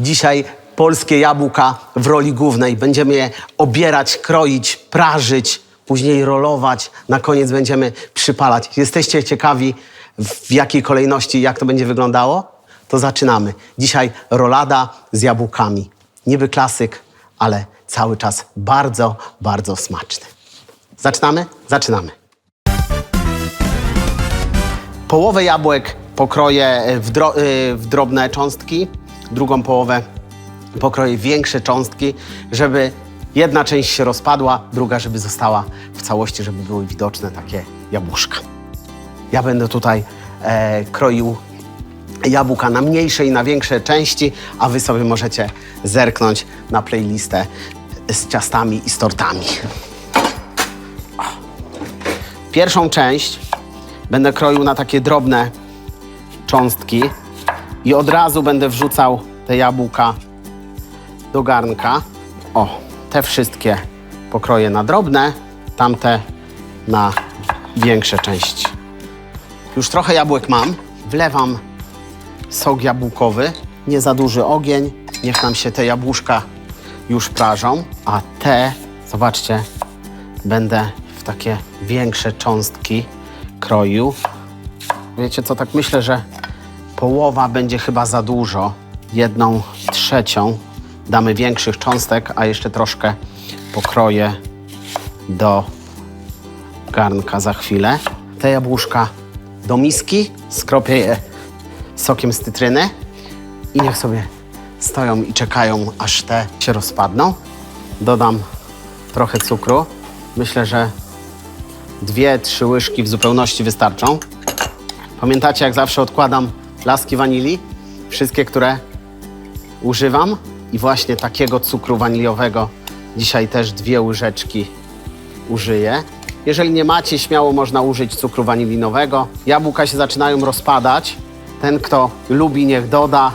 Dzisiaj polskie jabłka w roli głównej. Będziemy je obierać, kroić, prażyć, później rolować. Na koniec będziemy przypalać. Jesteście ciekawi, w jakiej kolejności, jak to będzie wyglądało? To zaczynamy. Dzisiaj rolada z jabłkami. Niby klasyk, ale cały czas bardzo, bardzo smaczny. Zaczynamy? Zaczynamy. Połowę jabłek pokroję w, dro, y, w drobne cząstki, drugą połowę pokroję większe cząstki, żeby jedna część się rozpadła, druga, żeby została w całości, żeby były widoczne takie jabłuszka. Ja będę tutaj e, kroił jabłka na mniejsze i na większe części, a wy sobie możecie zerknąć na playlistę z ciastami i z tortami. Pierwszą część będę kroił na takie drobne cząstki i od razu będę wrzucał te jabłka do garnka. O, te wszystkie pokroję na drobne, tamte na większe części. Już trochę jabłek mam. Wlewam sok jabłkowy, nie za duży ogień. Niech nam się te jabłuszka już prażą, a te, zobaczcie, będę w takie większe cząstki kroił. Wiecie co, tak myślę, że połowa będzie chyba za dużo. Jedną trzecią damy większych cząstek, a jeszcze troszkę pokroję do garnka za chwilę. Te jabłuszka do miski, skropię je sokiem z cytryny i niech sobie stoją i czekają, aż te się rozpadną. Dodam trochę cukru. Myślę, że dwie, trzy łyżki w zupełności wystarczą. Pamiętacie, jak zawsze odkładam laski wanilii? Wszystkie, które używam. I właśnie takiego cukru waniliowego dzisiaj też dwie łyżeczki użyję. Jeżeli nie macie, śmiało można użyć cukru wanilinowego. Jabłka się zaczynają rozpadać. Ten, kto lubi, niech doda,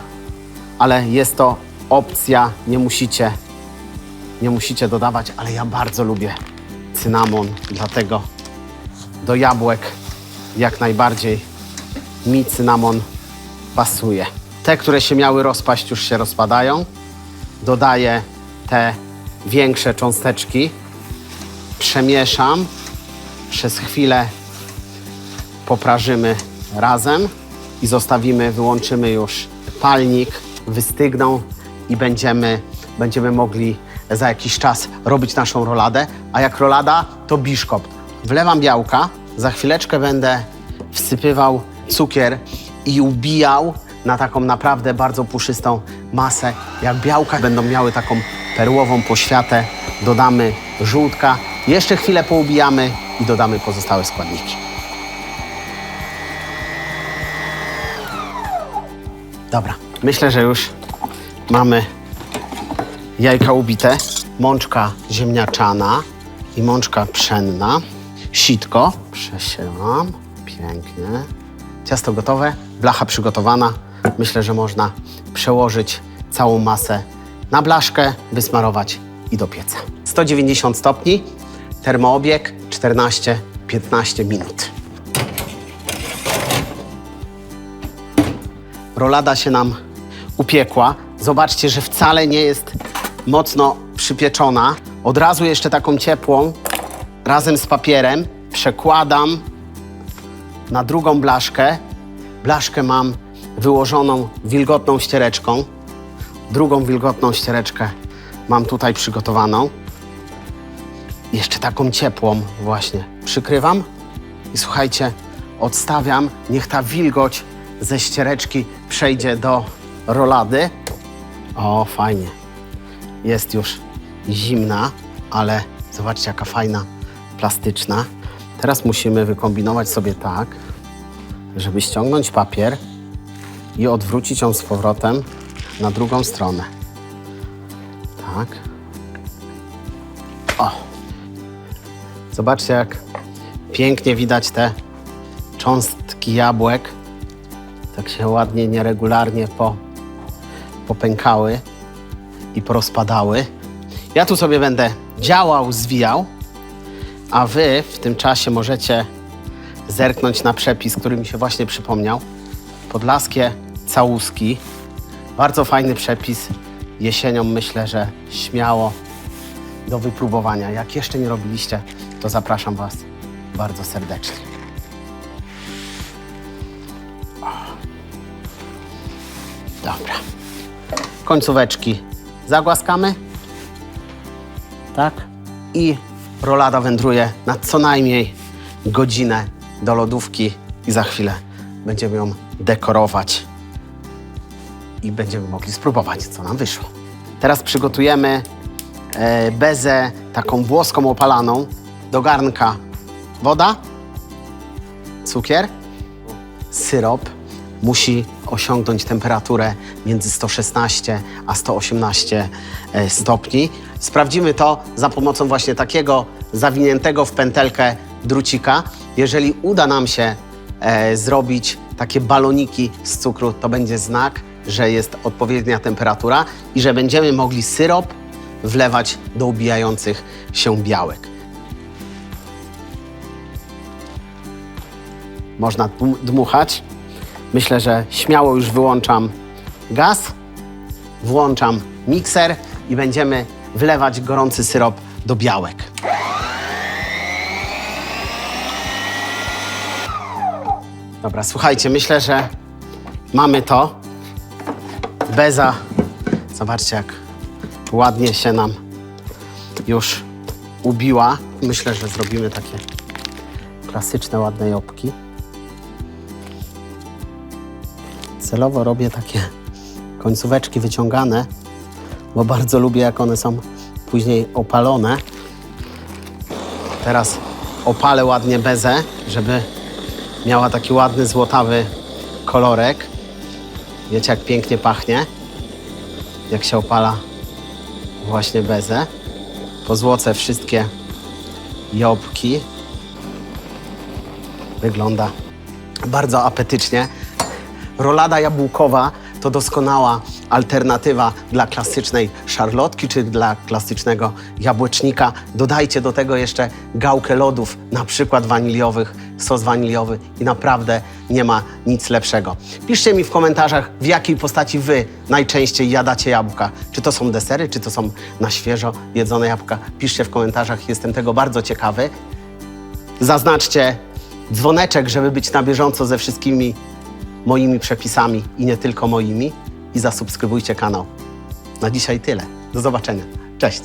ale jest to opcja, nie musicie, nie musicie dodawać, ale ja bardzo lubię cynamon, dlatego do jabłek jak najbardziej mi cynamon pasuje. Te, które się miały rozpaść, już się rozpadają. Dodaję te większe cząsteczki, przemieszam, przez chwilę poprażymy razem i zostawimy, wyłączymy już palnik, wystygną i będziemy, będziemy mogli za jakiś czas robić naszą roladę. A jak rolada, to biszkopt. Wlewam białka, za chwileczkę będę wsypywał cukier i ubijał na taką naprawdę bardzo puszystą masę. Jak białka będą miały taką perłową poświatę, dodamy żółtka, jeszcze chwilę poubijamy i dodamy pozostałe składniki. Dobra, myślę, że już mamy jajka ubite, mączka ziemniaczana i mączka pszenna, sitko przesiełam, pięknie. Ciasto gotowe, blacha przygotowana. Myślę, że można przełożyć całą masę na blaszkę, wysmarować i do pieca. 190 stopni, termoobieg 14-15 minut. rolada się nam upiekła. Zobaczcie, że wcale nie jest mocno przypieczona. Od razu jeszcze taką ciepłą, razem z papierem, przekładam na drugą blaszkę. Blaszkę mam wyłożoną wilgotną ściereczką. Drugą wilgotną ściereczkę mam tutaj przygotowaną. Jeszcze taką ciepłą właśnie przykrywam i słuchajcie, odstawiam, niech ta wilgoć ze ściereczki przejdzie do rolady. O, fajnie. Jest już zimna, ale zobaczcie, jaka fajna, plastyczna. Teraz musimy wykombinować sobie tak, żeby ściągnąć papier i odwrócić ją z powrotem na drugą stronę. Tak. O. Zobaczcie, jak pięknie widać te cząstki jabłek. Tak się ładnie, nieregularnie po, popękały i porozpadały. Ja tu sobie będę działał, zwijał, a wy w tym czasie możecie zerknąć na przepis, który mi się właśnie przypomniał. Podlaskie całuski Bardzo fajny przepis. Jesienią myślę, że śmiało do wypróbowania. Jak jeszcze nie robiliście, to zapraszam Was bardzo serdecznie. Dobra. Końcóweczki zagłaskamy. Tak. I rolada wędruje na co najmniej godzinę do lodówki i za chwilę będziemy ją dekorować i będziemy mogli spróbować, co nam wyszło. Teraz przygotujemy e, bezę taką włoską opalaną do garnka. Woda, cukier, syrop musi osiągnąć temperaturę między 116 a 118 e, stopni. Sprawdzimy to za pomocą właśnie takiego zawiniętego w pętelkę drucika. Jeżeli uda nam się e, zrobić takie baloniki z cukru, to będzie znak, że jest odpowiednia temperatura i że będziemy mogli syrop wlewać do ubijających się białek. Można dmu- dmuchać. Myślę, że śmiało już wyłączam gaz, włączam mikser i będziemy wlewać gorący syrop do białek. Dobra, słuchajcie, myślę, że mamy to. Beza, zobaczcie jak ładnie się nam już ubiła. Myślę, że zrobimy takie klasyczne, ładne jobłki. Celowo robię takie końcóweczki wyciągane, bo bardzo lubię, jak one są później opalone. Teraz opalę ładnie bezę, żeby miała taki ładny, złotawy kolorek. Wiecie, jak pięknie pachnie, jak się opala właśnie bezę. Pozłocę wszystkie jobłki. Wygląda bardzo apetycznie. Rolada jabłkowa to doskonała alternatywa dla klasycznej szarlotki czy dla klasycznego jabłecznika. Dodajcie do tego jeszcze gałkę lodów, na przykład waniliowych, sos waniliowy i naprawdę nie ma nic lepszego. Piszcie mi w komentarzach, w jakiej postaci wy najczęściej jadacie jabłka. Czy to są desery, czy to są na świeżo jedzone jabłka. Piszcie w komentarzach, jestem tego bardzo ciekawy. Zaznaczcie dzwoneczek, żeby być na bieżąco ze wszystkimi moimi przepisami i nie tylko moimi. I zasubskrybujcie kanał. Na dzisiaj tyle. Do zobaczenia. Cześć.